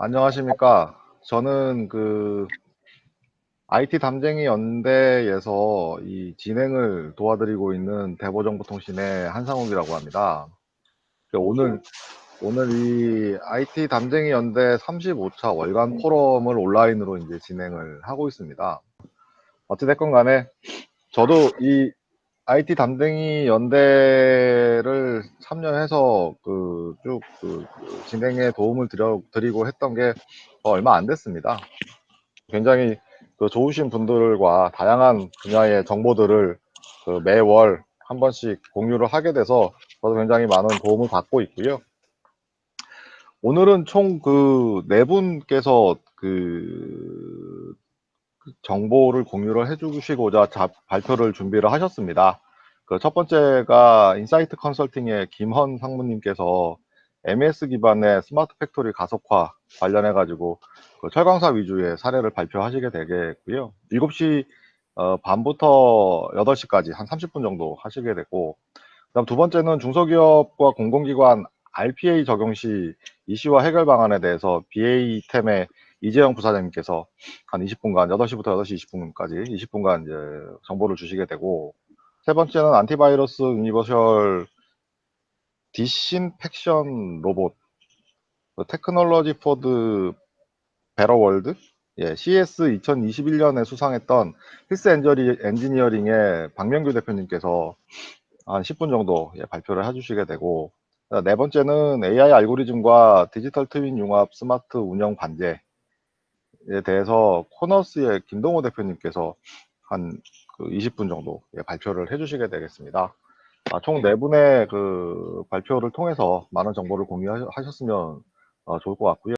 안녕하십니까. 저는 그 IT 담쟁이 연대에서 이 진행을 도와드리고 있는 대보정보통신의 한상욱이라고 합니다. 그 오늘 오늘 이 IT 담쟁이 연대 35차 월간 포럼을 온라인으로 이제 진행을 하고 있습니다. 어찌됐건 간에 저도 이 IT 담쟁이 연대를 참여해서 그쭉 그 진행에 도움을 드려, 드리고 했던 게 얼마 안 됐습니다. 굉장히 그 좋으신 분들과 다양한 분야의 정보들을 그 매월 한 번씩 공유를 하게 돼서 저도 굉장히 많은 도움을 받고 있고요. 오늘은 총 그 네 분께서 그 정보를 공유를 해주시고자 자- 발표를 준비를 하셨습니다. 그 첫 번째가 인사이트 컨설팅의 김헌 상무님께서 MES 기반의 스마트 팩토리 가속화 관련해 가지고 그 철강사 위주의 사례를 발표하시게 되겠고요. 7시 어, 반부터 8시까지 한 30분 정도 하시게 되고 그다음 두 번째는 중소기업과 공공기관 RPA 적용 시 이슈와 해결 방안에 대해서 BA템의 이재영 부사장님께서 한 20분간 8시부터 8시 20분까지 20분간 이제 정보를 주시게 되고 세 번째는 안티바이러스 유니버셜 디신팩션 로봇 테크놀로지 포드 베러월드? 예, CS 2021년에 수상했던 필스 엔저리, 엔지니어링의 박명규 대표님께서 한 10분 정도 예, 발표를 해주시게 되고 네 번째는 AI 알고리즘과 디지털 트윈 융합 스마트 운영 반제에 대해서 코너스의 김동호 대표님께서 한 그 20분 정도 예, 발표를 해주시게 되겠습니다. 아, 총네 분의 그 발표를 통해서 많은 정보를 공유하셨으면 어, 좋을 것 같고요.